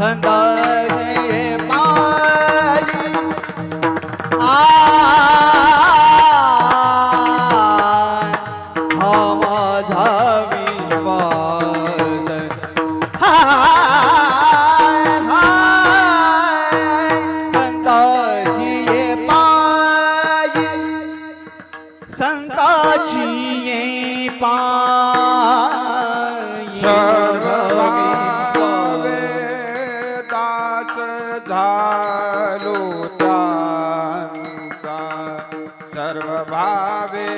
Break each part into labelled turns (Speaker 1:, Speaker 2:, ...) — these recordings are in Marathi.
Speaker 1: 한다. sarva
Speaker 2: bhave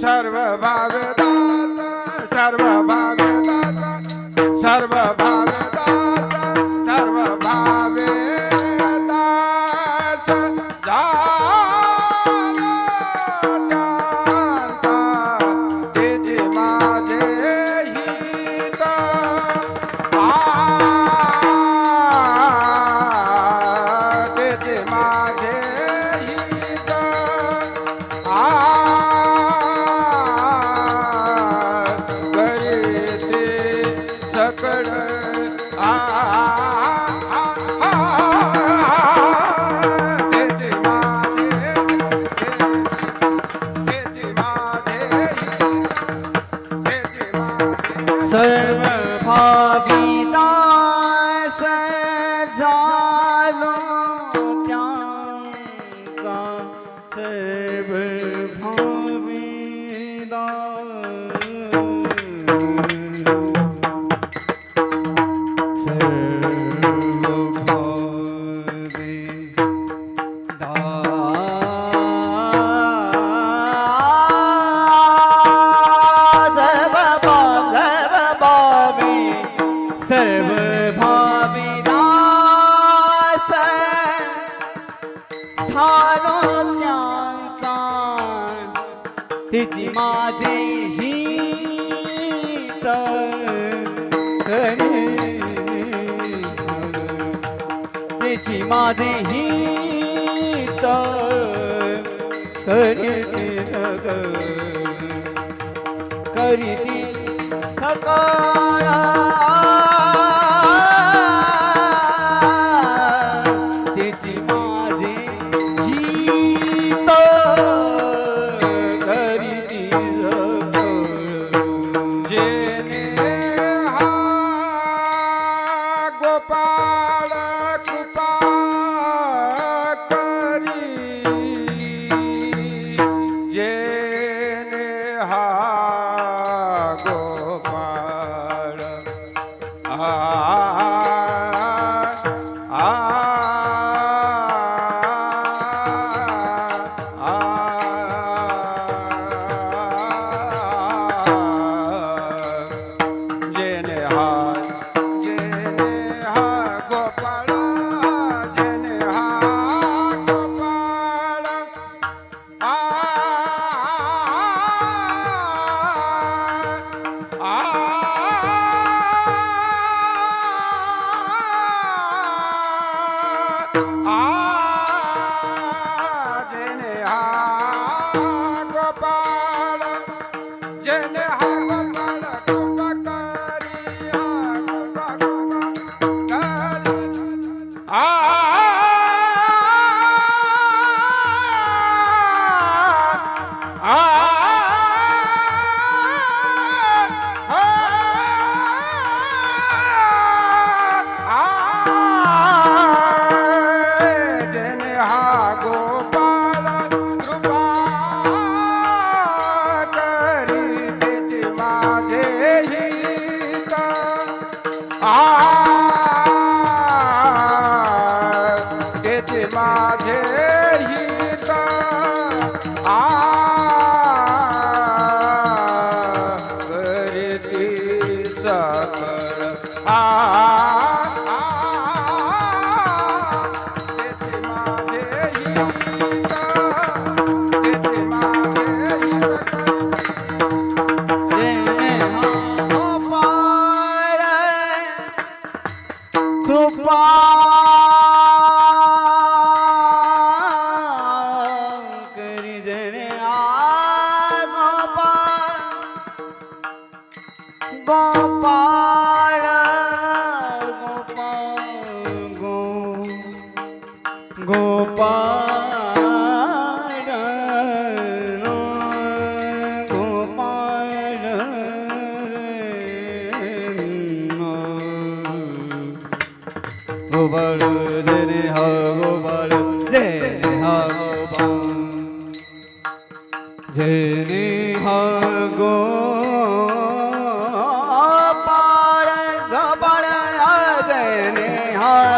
Speaker 2: sarva bhave dasa sarva bhave dasa આ माझे हित
Speaker 1: करीती नग थकाळा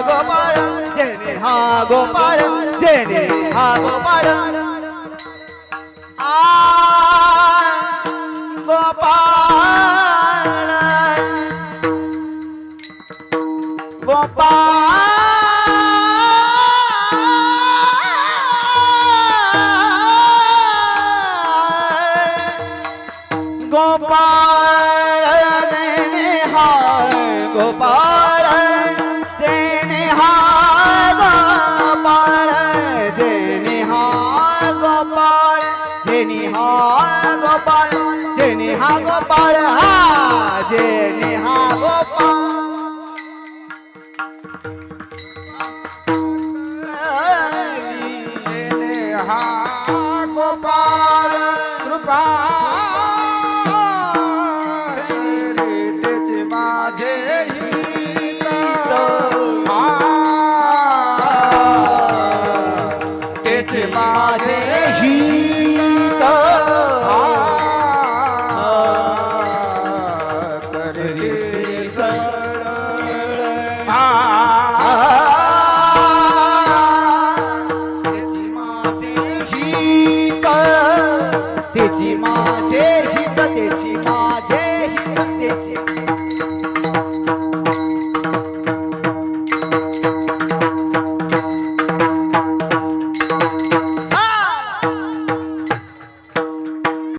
Speaker 1: ગોપાળ જેને હા ગોપાળ જેને હા ગોપાળ गोपाल देने हार गोपाल देने हार गोपाल देने हार गोपाल देने हार गोपाल देने हार गोपाल हा देने Maji, maji.